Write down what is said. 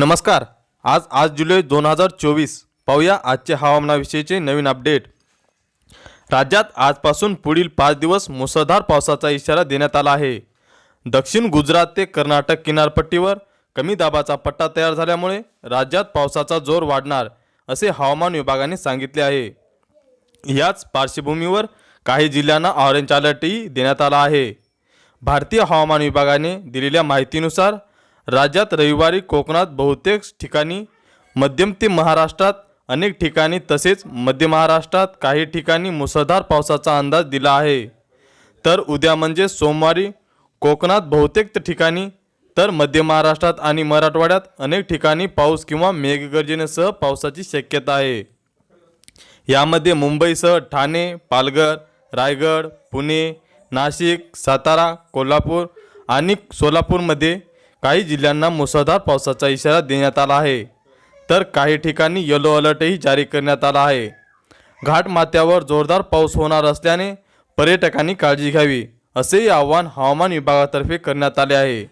नमस्कार. आज आज जुलै दोन हजार चोवीस. पाहूया आजचे हवामानाविषयीचे नवीन अपडेट. राज्यात आजपासून पुढील पाच दिवस मुसळधार पावसाचा इशारा देण्यात आला आहे. दक्षिण गुजरात ते कर्नाटक किनारपट्टीवर कमी दाबाचा पट्टा तयार झाल्यामुळे राज्यात पावसाचा जोर वाढणार असे हवामान विभागाने सांगितले आहे. याच पार्श्वभूमीवर काही जिल्ह्यांना ऑरेंज अलर्टही देण्यात आला आहे. भारतीय हवामान विभागाने दिलेल्या माहितीनुसार राज्यात रविवारी कोकणात बहुतेक ठिकाणी मध्यम ते महाराष्ट्रात अनेक ठिकाणी तसेच मध्य महाराष्ट्रात काही ठिकाणी मुसळधार पावसाचा अंदाज दिला आहे. तर उद्या म्हणजे सोमवारी कोकणात बहुतेक ठिकाणी तर मध्य महाराष्ट्रात आणि मराठवाड्यात अनेक ठिकाणी पाऊस किंवा मेघगर्जनेसह पावसाची शक्यता आहे. यामध्ये मुंबईसह ठाणे पालघर रायगड पुणे नाशिक सातारा कोल्हापूर आणि सोलापूरमध्ये काही जिल्ह्यांना मुसळधार पावसाचा इशारा देण्यात आला आहे. तर काही ठिकाणी येलो अलर्टही जारी करण्यात आला आहे. घाटमाथ्यावर जोरदार पाऊस होणार असल्याने पर्यटकांनी काळजी घ्यावी असेही आवाहन हवामान विभागातर्फे करण्यात आले आहे.